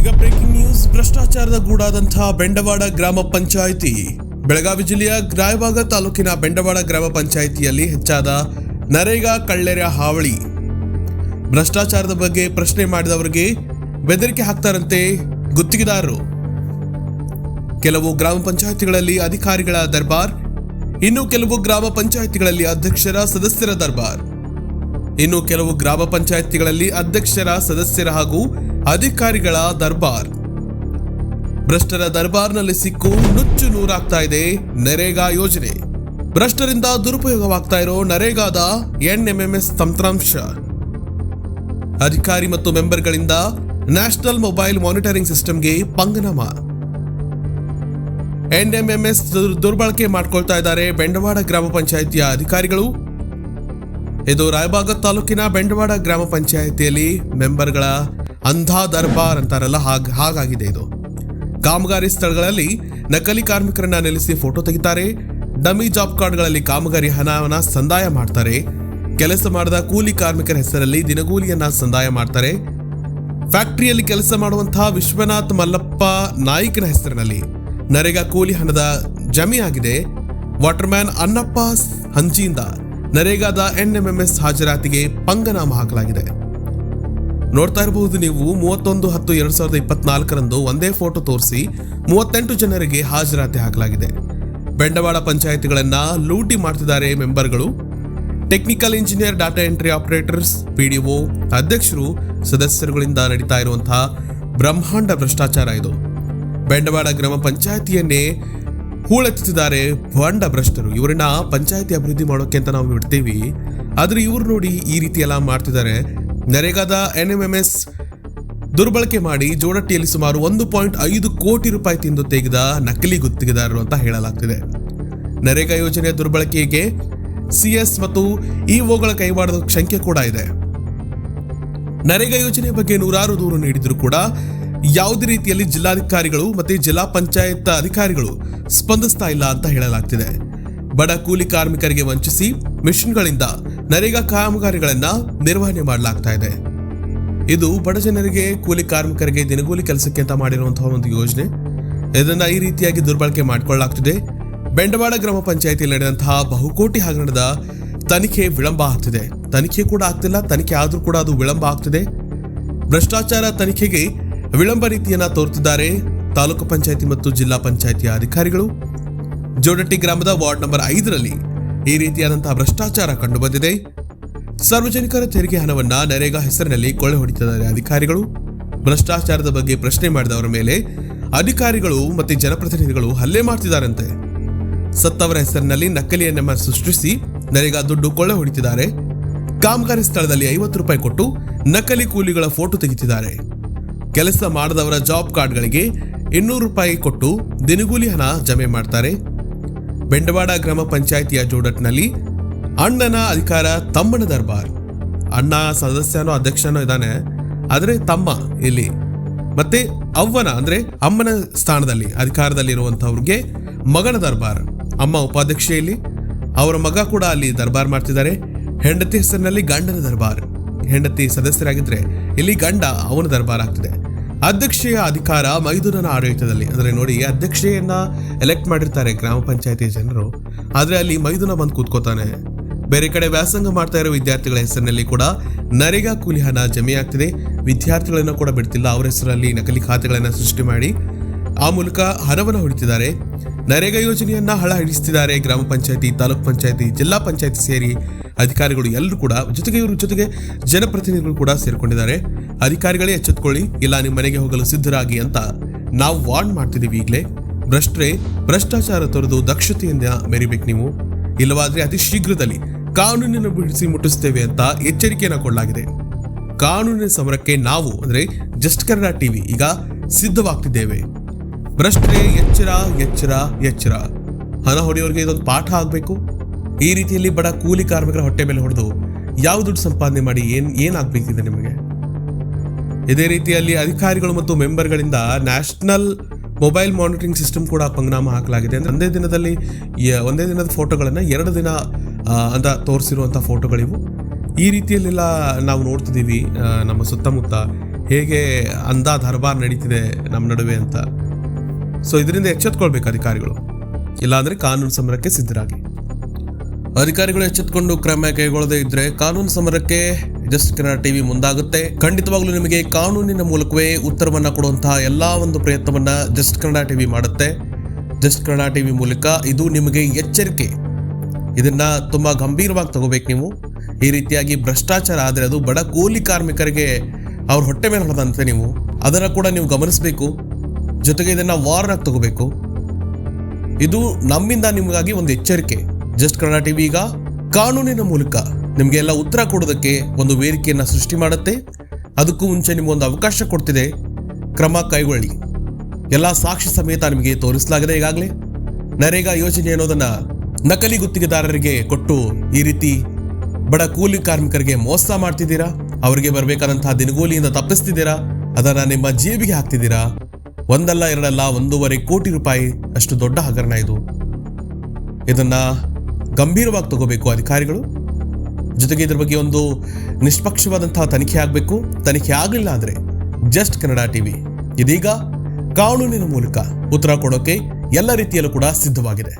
ಇದೀಗ breaking news ಭ್ರಷ್ಟಾಚಾರದ ಗೂಡಾದಂತಹ ಬೆಂಡವಾಡ ಗ್ರಾಮ ಪಂಚಾಯಿತಿ. ಬೆಳಗಾವಿ ಜಿಲ್ಲೆಯ ರಾಯಬಾಗ ತಾಲೂಕಿನ ಬೆಂಡವಾಡ ಗ್ರಾಮ ಪಂಚಾಯಿತಿಯಲ್ಲಿ ಹೆಚ್ಚಾದ ನರೇಗಾ ಕಳ್ಳೆರ ಹಾವಳಿ. ಭ್ರಷ್ಟಾಚಾರದ ಬಗ್ಗೆ ಪ್ರಶ್ನೆ ಮಾಡಿದವರಿಗೆ ಬೆದರಿಕೆ ಹಾಕ್ತಾರಂತೆ ಗುತ್ತಿಗೆದಾರರು. ಕೆಲವು ಗ್ರಾಮ ಪಂಚಾಯಿತಿಗಳಲ್ಲಿ ಅಧಿಕಾರಿಗಳ ದರ್ಬಾರ್, ಇನ್ನು ಕೆಲವು ಗ್ರಾಮ ಪಂಚಾಯಿತಿಗಳಲ್ಲಿ ಅಧ್ಯಕ್ಷರ ಸದಸ್ಯರ ದರ್ಬಾರ್. ಇನ್ನು ಕೆಲವು ಗ್ರಾಮ ಪಂಚಾಯತ್ಗಳಲ್ಲಿ ಅಧ್ಯಕ್ಷರ, ಸದಸ್ಯರ ಹಾಗೂ ಅಧಿಕಾರಿಗಳ ದರ್ಬಾರ್. ಭ್ರಷ್ಟರ ದರ್ಬಾರ್ನಲ್ಲಿ ಸಿಕ್ಕು ನುಚ್ಚು ನೂರಾಗ್ತಾ ಇದೆ ನರೇಗಾ ಯೋಜನೆ. ಭ್ರಷ್ಟರಿಂದ ದುರುಪಯೋಗವಾಗ್ತಾ ಇರೋ ನರೇಗಾದ ಎನ್ಎಂಎಂಎಸ್ ತಂತ್ರಾಂಶ. ಅಧಿಕಾರಿ ಮತ್ತು ಮೆಂಬರ್ಗಳಿಂದ ನ್ಯಾಷನಲ್ ಮೊಬೈಲ್ ಮಾನಿಟರಿಂಗ್ ಸಿಸ್ಟಮ್ಗೆ ಪಂಗನಾಮ. ಎನ್ಎಂಎಂಎಸ್ ದುರ್ಬಳಕೆ ಮಾಡ್ಕೊಳ್ತಾ ಇದ್ದಾರೆ ಬೆಂಡವಾಡ ಗ್ರಾಮ ಪಂಚಾಯಿತಿಯ ಅಧಿಕಾರಿಗಳು. ಇದು ರಾಯಬಾಗ ತಾಲೂಕಿನ ಬೆಂಡವಾಡ ಗ್ರಾಮ ಪಂಚಾಯಿತಿಯಲ್ಲಿ ಮೆಂಬರ್ಗಳ ಅಂಧಾ ದರ್ಬಾರ್ ಅಂತಾರಲ್ಲ, ಹಾಗ, ಹಾಗಾಗಿದೆ ಇದು. ಕಾಮಗಾರಿ ಸ್ಥಳಗಳಲ್ಲಿ ನಕಲಿ ಕಾರ್ಮಿಕರನ್ನ ನೆಲೆಸಿ ಫೋಟೋ ತೆಗಿತಾರೆ. ಡಮಿ ಜಾಬ್ ಕಾರ್ಡ್ಗಳಲ್ಲಿ ಕಾಮಗಾರಿ ಹಣವನ್ನ ಸಂದಾಯ ಮಾಡ್ತಾರೆ. ಕೆಲಸ ಮಾಡದ ಕೂಲಿ ಕಾರ್ಮಿಕರ ಹೆಸರಲ್ಲಿ ದಿನಗೂಲಿಯನ್ನ ಸಂದಾಯ ಮಾಡ್ತಾರೆ. ಫ್ಯಾಕ್ಟರಿಯಲ್ಲಿ ಕೆಲಸ ಮಾಡುವಂತಹ ವಿಶ್ವನಾಥ್ ಮಲ್ಲಪ್ಪ ನಾಯ್ಕನ ಹೆಸರಿನಲ್ಲಿ ನರೇಗಾ ಕೂಲಿ ಹಣದ ಜಮೆ ಆಗಿದೆ. ವಾಟರ್ಮ್ಯಾನ್ ಅನ್ನಪ್ಪ ಹಂಚಿಯಿಂದ ನರೇಗಾದ ಎನ್ಎಂಎಂಎಸ್ ಹಾಜರಾತಿಗೆ ಪಂಗನಾಮ ಹಾಕಲಾಗಿದೆ. ನೋಡ್ತಾ ಇರಬಹುದು ನೀವು ಮೂವತ್ತೊಂದು ಹತ್ತು ಎರಡ್ ಸಾವಿರದ ಇಪ್ಪತ್ನಾಲ್ಕರಂದು ಒಂದೇ ಫೋಟೋ ತೋರಿಸಿ ಮೂವತ್ತೆಂಟು ಜನರಿಗೆ ಹಾಜರಾತಿ ಹಾಕಲಾಗಿದೆ. ಬಂಡವಾಳ ಪಂಚಾಯಿತಿಗಳನ್ನ ಲೂಟಿ ಮಾಡ್ತಿದ್ದಾರೆ ಮೆಂಬರ್ಗಳು. Technical engineer, data entry operators, PDO ಅಧ್ಯಕ್ಷರು, ಸದಸ್ಯರುಗಳಿಂದ ನಡೀತಾ ಇರುವಂತಹ ಬ್ರಹ್ಮಾಂಡ ಭ್ರಷ್ಟಾಚಾರ ಇದು. ಬಂಡವಾಳ ಗ್ರಾಮ ಪಂಚಾಯತಿಯನ್ನೇ ಹೂಳೆತ್ತಿದ್ದಾರೆ ಬಂಡ ಭ್ರಷ್ಟರು ಇವರನ್ನ ಪಂಚಾಯತಿ ಅಭಿವೃದ್ಧಿ ಮಾಡೋಕೆ ಅಂತ ನಾವು ಬಿಡ್ತೀವಿ. ಆದ್ರೆ ಇವ್ರು ನೋಡಿ ಈ ರೀತಿ ಎಲ್ಲ ಮಾಡ್ತಿದ್ದಾರೆ. ನರೇಗಾದ ಎಸ್ ದುರ್ಬಳಕೆ ಮಾಡಿ ಜೋಡಟ್ಟಿಯಲ್ಲಿ ಸುಮಾರು ಒಂದು ಪಾಯಿಂಟ್ ಐದು ಕೋಟಿ ರೂಪಾಯಿ ತಿಂದು ತೆಗೆದ ನಕಲಿ ಗುತ್ತಿಗೆದಾರರು ಅಂತ ಹೇಳಲಾಗ್ತಿದೆ. ನರೇಗಾ ಯೋಜನೆಯ ದುರ್ಬಳಕೆಗೆ ಸಿಎಸ್ ಮತ್ತು ಇಒಗಳ ಕೈವಾಡದ ಶಂಕೆ ಕೂಡ ಇದೆ. ನರೇಗಾ ಯೋಜನೆ ಬಗ್ಗೆ ನೂರಾರು ದೂರು ನೀಡಿದ್ರು ಕೂಡ ಯಾವುದೇ ರೀತಿಯಲ್ಲಿ ಜಿಲ್ಲಾಧಿಕಾರಿಗಳು ಮತ್ತೆ ಜಿಲ್ಲಾ ಪಂಚಾಯತ್ ಅಧಿಕಾರಿಗಳು ಸ್ಪಂದಿಸ್ತಾ ಇಲ್ಲ ಅಂತ ಹೇಳಲಾಗ್ತಿದೆ. ಬಡ ಕೂಲಿ ಕಾರ್ಮಿಕರಿಗೆ ವಂಚಿಸಿ ಮಿಷನ್ಗಳಿಂದ ನರೇಗಾ ಕಾಮಗಾರಿಗಳನ್ನ ನಿರ್ವಹಣೆ ಮಾಡಲಾಗ್ತಾ ಇದೆ. ಇದು ಬಡ ಜನರಿಗೆ, ಕೂಲಿ ಕಾರ್ಮಿಕರಿಗೆ ದಿನಗೂಲಿ ಕೆಲಸಕ್ಕೆ ಅಂತ ಮಾಡಿರುವಂತಹ ಒಂದು ಯೋಜನೆ. ಇದನ್ನ ಈ ರೀತಿಯಾಗಿ ದುರ್ಬಳಕೆ ಮಾಡಿಕೊಳ್ಳಲಾಗ್ತಿದೆ. ಬೆಂಡವಾಡ ಗ್ರಾಮ ಪಂಚಾಯತಿಯಲ್ಲಿ ನಡೆದಂತಹ ಬಹುಕೋಟಿ ಹಗರಣದ ತನಿಖೆ ವಿಳಂಬ ಆಗ್ತಿದೆ. ತನಿಖೆ ಕೂಡ ಆಗ್ತಿಲ್ಲ, ತನಿಖೆ ಆದ್ರೂ ಕೂಡ ಅದು ವಿಳಂಬ ಆಗ್ತಿದೆ. ಭ್ರಷ್ಟಾಚಾರ ತನಿಖೆಗೆ ವಿಳಂಬ ರೀತಿಯನ್ನ ತೋರುತ್ತಿದ್ದಾರೆ ತಾಲೂಕು ಪಂಚಾಯತಿ ಮತ್ತು ಜಿಲ್ಲಾ ಪಂಚಾಯತಿಯ ಅಧಿಕಾರಿಗಳು. ಜೋಡಟ್ಟಿ ಗ್ರಾಮದ ವಾರ್ಡ್ ನಂಬರ್ ಐದರಲ್ಲಿ ಈ ರೀತಿಯಾದಂತಹ ಭ್ರಷ್ಟಾಚಾರ ಕಂಡುಬಂದಿದೆ. ಸಾರ್ವಜನಿಕರ ತೆರಿಗೆ ಹಣವನ್ನ ನರೇಗಾ ಹೆಸರಿನಲ್ಲಿ ಕೊಳೆ ಹೊಡಿತಿದ್ದಾರೆ ಅಧಿಕಾರಿಗಳು. ಭ್ರಷ್ಟಾಚಾರದ ಬಗ್ಗೆ ಪ್ರಶ್ನೆ ಮಾಡಿದವರ ಮೇಲೆ ಅಧಿಕಾರಿಗಳು ಮತ್ತೆ ಜನಪ್ರತಿನಿಧಿಗಳು ಹಲ್ಲೆ ಮಾಡ್ತಿದ್ದಾರಂತೆ ಸತ್ತವರ ಹೆಸರಿನಲ್ಲಿ ನಕಲಿಯನ್ನ ಸೃಷ್ಟಿಸಿ ನರೇಗಾ ದುಡ್ಡು ಕೊಳ್ಳೆ ಹೊಡಿತಿದ್ದಾರೆ. ಕಾಮಗಾರಿ ಸ್ಥಳದಲ್ಲಿ ಐವತ್ತು ರೂಪಾಯಿ ಕೊಟ್ಟು ನಕಲಿ ಕೂಲಿಗಳ ಫೋಟೋ ತೆಗಿತಿದ್ದಾರೆ. ಕೆಲಸ ಮಾಡದವರ ಜಾಬ್ ಕಾರ್ಡ್ಗಳಿಗೆ ಇನ್ನೂರು ರೂಪಾಯಿ ಕೊಟ್ಟು ದಿನಗೂಲಿ ಹಣ ಜಮೆ ಮಾಡ್ತಾರೆ. ಬೆಂಡವಾಡ ಗ್ರಾಮ ಪಂಚಾಯಿತಿಯ ಜೋಡಟ್ನಲ್ಲಿ ಅಣ್ಣನ ಅಧಿಕಾರ ತಮ್ಮನ ದರ್ಬಾರ್. ಅಣ್ಣ ಸದಸ್ಯನೋ ಅಧ್ಯಕ್ಷನೋ ಇದ್ದಾನೆ, ಆದರೆ ತಮ್ಮ ಇಲ್ಲಿ. ಮತ್ತೆ ಅವ್ವನ, ಅಂದ್ರೆ ಅಮ್ಮನ ಸ್ಥಾನದಲ್ಲಿ ಅಧಿಕಾರದಲ್ಲಿ ಇರುವಂಥವ್ರಿಗೆ ಮಗನ ದರ್ಬಾರ್. ಅಮ್ಮ ಉಪಾಧ್ಯಕ್ಷೆಯಲ್ಲಿ ಅವರ ಮಗ ಕೂಡ ಅಲ್ಲಿ ದರ್ಬಾರ್ ಮಾಡ್ತಿದ್ದಾರೆ. ಹೆಂಡತಿ ಹೆಸರಿನಲ್ಲಿ ಗಂಡನ ದರ್ಬಾರ್. ಹೆಂಡತಿ ಸದಸ್ಯರಾಗಿದ್ರೆ ಇಲ್ಲಿ ಗಂಡ ಅವನ ದರ್ಬಾರ್ ಆಗ್ತಿದೆ. ಅಧ್ಯಕ್ಷೆಯ ಅಧಿಕಾರ ಮೈದುನನ ಆಡಳಿತದಲ್ಲಿ. ಅಂದ್ರೆ ನೋಡಿ ಅಧ್ಯಕ್ಷೆಯನ್ನ ಎಲೆಕ್ಟ್ ಮಾಡಿರ್ತಾರೆ ಗ್ರಾಮ ಪಂಚಾಯತಿ ಜನರು. ಆದ್ರೆ ಅಲ್ಲಿ ಮೈದುನ ಬಂದು ಕೂತ್ಕೋತಾನೆ. ಬೇರೆ ಕಡೆ ವ್ಯಾಸಂಗ ಮಾಡ್ತಾ ಇರೋ ವಿದ್ಯಾರ್ಥಿಗಳ ಹೆಸರಿನಲ್ಲಿ ಕೂಡ ನರೇಗಾ ಕೂಲಿ ಹಣ ಜಮೆ ಆಗ್ತಿದೆ. ವಿದ್ಯಾರ್ಥಿಗಳನ್ನ ಕೂಡ ಬಿಡ್ತಿಲ್ಲ. ಅವರ ಹೆಸರಲ್ಲಿ ನಕಲಿ ಖಾತೆಗಳನ್ನ ಸೃಷ್ಟಿ ಮಾಡಿ ಆ ಮೂಲಕ ಹಣವನ್ನು ಹೊಡಿತಿದ್ದಾರೆ. ನರೇಗಾ ಯೋಜನೆಯನ್ನ ಹಳ ಹಿಡಿಸ್ತಿದ್ದಾರೆ ಗ್ರಾಮ ಪಂಚಾಯತಿ, ತಾಲೂಕ್ ಪಂಚಾಯತಿ, ಜಿಲ್ಲಾ ಪಂಚಾಯತಿ ಸೇರಿ ಅಧಿಕಾರಿಗಳು ಎಲ್ಲರೂ ಕೂಡ, ಜೊತೆಗೆ ಇವರು ಜೊತೆಗೆ ಜನಪ್ರತಿನಿಧಿಗಳು ಕೂಡ ಸೇರ್ಕೊಂಡಿದ್ದಾರೆ. ಅಧಿಕಾರಿಗಳೇ ಎಚ್ಚೆತ್ಕೊಳ್ಳಿ. ಇಲ್ಲ ನಿಮ್ಮ ಮನೆಗೆ ಹೋಗಲು ಸಿದ್ಧರಾಗಿ ಅಂತ ನಾವು ವಾರ್ನ್ ಮಾಡ್ತಿದ್ದೀವಿ ಈಗಲೇ. ಭ್ರಷ್ಟ್ರೆ, ಭ್ರಷ್ಟಾಚಾರ ತೊರೆದು ದಕ್ಷತೆಯಿಂದ ಮೆರಿಬೇಕು ನೀವು. ಇಲ್ಲವಾದ್ರೆ ಅತಿ ಶೀಘ್ರದಲ್ಲಿ ಕಾನೂನಿನ ಬಿಡಿಸಿ ಮುಟ್ಟಿಸ್ತೇವೆ ಅಂತ ಎಚ್ಚರಿಕೆಯನ್ನು ಕೊಡಲಾಗಿದೆ. ಕಾನೂನಿನ ಸಮರಕ್ಕೆ ನಾವು, ಅಂದ್ರೆ ಜಸ್ಟ್ ಕನ್ನಡ ಟಿವಿ, ಈಗ ಸಿದ್ಧವಾಗ್ತಿದ್ದೇವೆ. ಭ್ರಷ್ಟರೇ, ಎಚ್ಚರ ಎಚ್ಚರ ಎಚ್ಚರ. ಹಣ ಹೊಡೆಯೋರಿಗೆ ಇದೊಂದು ಪಾಠ ಆಗಬೇಕು. ಈ ರೀತಿಯಲ್ಲಿ ಬಡ ಕೂಲಿ ಕಾರ್ಮಿಕರ ಹೊಟ್ಟೆ ಮೇಲೆ ಹೊಡೆದು ಯಾವ ದುಡ್ಡು ಸಂಪಾದನೆ ಮಾಡಿ ಏನ್ ಏನಾಗಬೇಕಿದೆ ನಿಮಗೆ? ಇದೇ ರೀತಿಯಲ್ಲಿ ಅಧಿಕಾರಿಗಳು ಮತ್ತು ಮೆಂಬರ್ಗಳಿಂದ ನ್ಯಾಷನಲ್ ಮೊಬೈಲ್ ಮಾನಿಟರಿಂಗ್ ಸಿಸ್ಟಮ್ ಕೂಡ ಪಂಗನಾಮ ಹಾಕಲಾಗಿದೆ. ಅಂದ್ರೆ ಒಂದೇ ದಿನದಲ್ಲಿ ಒಂದೇ ದಿನದ ಫೋಟೋಗಳನ್ನು ಎರಡು ದಿನ ಅಂತ ತೋರಿಸಿರುವಂಥ ಫೋಟೋಗಳಿವು. ಈ ರೀತಿಯಲ್ಲೆಲ್ಲ ನಾವು ನೋಡ್ತಿದ್ದೀವಿ ನಮ್ಮ ಸುತ್ತಮುತ್ತ ಹೇಗೆ ಅಂಧಾ ದರ್ಬಾರ್ ನಡೀತಿದೆ ನಮ್ಮ ನಡುವೆ ಅಂತ. ಸೊ ಇದರಿಂದ ಎಚ್ಚೆತ್ಕೊಳ್ಬೇಕು ಅಧಿಕಾರಿಗಳು. ಇಲ್ಲಾಂದ್ರೆ ಕಾನೂನು ಸಮರಕ್ಕೆ ಸಿದ್ಧರಾಗಿ. ಅಧಿಕಾರಿಗಳು ಎಚ್ಚೆತ್ಕೊಂಡು ಕ್ರಮ ಕೈಗೊಳ್ಳದೇ ಇದ್ರೆ ಕಾನೂನು ಸಮರಕ್ಕೆ ಜಸ್ಟ್ ಕನ್ನಡ ಟಿವಿ ಮುಂದಾಗುತ್ತೆ. ಖಂಡಿತವಾಗ್ಲೂ ನಿಮಗೆ ಕಾನೂನಿನ ಮೂಲಕವೇ ಉತ್ತರವನ್ನ ಕೊಡುವಂತಹ ಎಲ್ಲಾ ಒಂದು ಪ್ರಯತ್ನವನ್ನ ಜಸ್ಟ್ ಕನ್ನಡ ಟಿವಿ ಮಾಡುತ್ತೆ. ಜಸ್ಟ್ ಕನ್ನಡ ಟಿವಿ ಮೂಲಕ ಇದು ನಿಮಗೆ ಎಚ್ಚರಿಕೆ. ಇದನ್ನ ತುಂಬಾ ಗಂಭೀರವಾಗಿ ತಗೋಬೇಕು ನೀವು. ಈ ರೀತಿಯಾಗಿ ಭ್ರಷ್ಟಾಚಾರ ಆದರೆ ಅದು ಬಡ ಕೂಲಿ ಕಾರ್ಮಿಕರಿಗೆ ಅವ್ರ ಹೊಟ್ಟೆ ಮೇಲೆ ಹೊಡೆದಂತೆ ನೀವು. ಅದನ್ನು ಕೂಡ ನೀವು ಗಮನಿಸಬೇಕು. ಜೊತೆಗೆ ಇದನ್ನ ವಾರ್ನಾಗಿ ತಗೋಬೇಕು. ಇದು ನಮ್ಮಿಂದ ನಿಮಗಾಗಿ ಒಂದು ಎಚ್ಚರಿಕೆ. ಜಸ್ಟ್ ಕನ್ನಡ ಟಿವಿ ಈಗ ಕಾನೂನಿನ ಮೂಲಕ. ನಿಮಗೆ ಎಲ್ಲ ಉತ್ತರ ಕೊಡೋದಕ್ಕೆ ಒಂದು ವೇದಿಕೆಯನ್ನು ಸೃಷ್ಟಿ ಮಾಡುತ್ತೆ. ಅದಕ್ಕೂ ಮುಂಚೆ ನಿಮಗೊಂದು ಅವಕಾಶ ಕೊಡ್ತಿದೆ. ಕ್ರಮ ಕೈಗೊಳ್ಳಿ. ಎಲ್ಲ ಸಾಕ್ಷಿ ಸಮೇತ ನಿಮಗೆ ತೋರಿಸಲಾಗಿದೆ ಈಗಾಗಲೇ. ನರೇಗಾ ಯೋಜನೆ ಅನ್ನೋದನ್ನ ನಕಲಿ ಗುತ್ತಿಗೆದಾರರಿಗೆ ಕೊಟ್ಟು ಈ ರೀತಿ ಬಡ ಕೂಲಿ ಕಾರ್ಮಿಕರಿಗೆ ಮೋಸ ಮಾಡ್ತಿದ್ದೀರಾ? ಅವರಿಗೆ ಬರಬೇಕಾದಂತಹ ದಿನಗೂಲಿಯಿಂದ ತಪ್ಪಿಸ್ತಿದ್ದೀರಾ? ಅದನ್ನ ನಿಮ್ಮ ಜೇಬಿಗೆ ಹಾಕ್ತಿದ್ದೀರಾ? ಒಂದಲ್ಲ, ಎರಡಲ್ಲ, ಒಂದೂವರೆ ಕೋಟಿ ರೂಪಾಯಿ ಅಷ್ಟು ದೊಡ್ಡ ಹಗರಣ ಇದು. ಇದನ್ನ ಗಂಭೀರವಾಗಿ ತಗೋಬೇಕು ಅಧಿಕಾರಿಗಳು. ಜೊತೆಗೆ ಇದ್ರ ಬಗ್ಗೆ ಒಂದು ನಿಷ್ಪಕ್ಷವಾದಂತಹ ತನಿಖೆ ಆಗಬೇಕು. ತನಿಖೆ ಆಗಲಿಲ್ಲ ಅಂದ್ರೆ ಜಸ್ಟ್ ಕನ್ನಡ ಟಿವಿ ಇದೀಗ ಕಾನೂನಿನ ಮೂಲಕ ಉತ್ತರ ಕೊಡೋಕೆ ಎಲ್ಲ ರೀತಿಯಲ್ಲೂ ಕೂಡ ಸಿದ್ಧವಾಗಿದೆ.